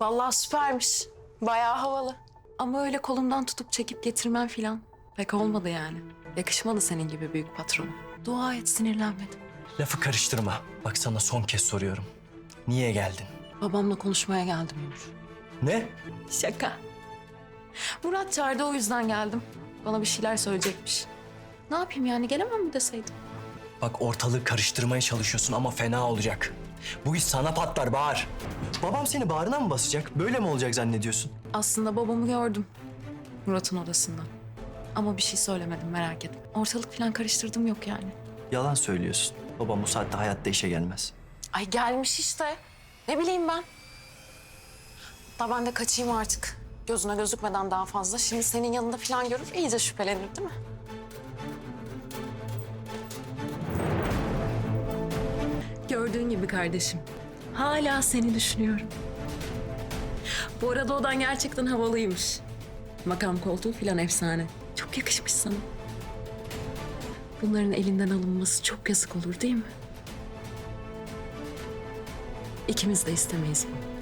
Vallahi süpermiş. Bayağı havalı. Ama öyle kolumdan tutup çekip getirmem filan. Pek olmadı yani. Yakışmadı senin gibi büyük patron. Dua et sinirlenmedim. Lafı karıştırma. Bak sana son kez soruyorum. Niye geldin? Babamla konuşmaya geldim Onur. Ne? Şaka. Murat çağırdı o yüzden geldim. Bana bir şeyler söyleyecekmiş. Ne yapayım yani gelemem mi deseydim? Bak ortalığı karıştırmaya çalışıyorsun ama fena olacak. Bu iş sana patlar Bahar. Babam seni bağrına mı basacak? Böyle mi olacak zannediyorsun? Aslında babamı gördüm. Murat'ın odasında. Ama bir şey söylemedim merak etme. Ortalık falan karıştırdım yok yani. Yalan söylüyorsun. Babam bu saatte hayatta işe gelmez. Ay gelmiş işte. Ne bileyim ben. Da ben de kaçayım artık. Gözüne gözükmeden daha fazla. Şimdi senin yanında falan görür iyice şüphelenir değil mi? Gördüğün gibi kardeşim. Hala seni düşünüyorum. Bu arada odan gerçekten havalıymış. Makam koltuğu falan efsane. Çok yakışmış sana. Bunların elinden alınması çok yazık olur değil mi? İkimiz de istemeyiz bunu.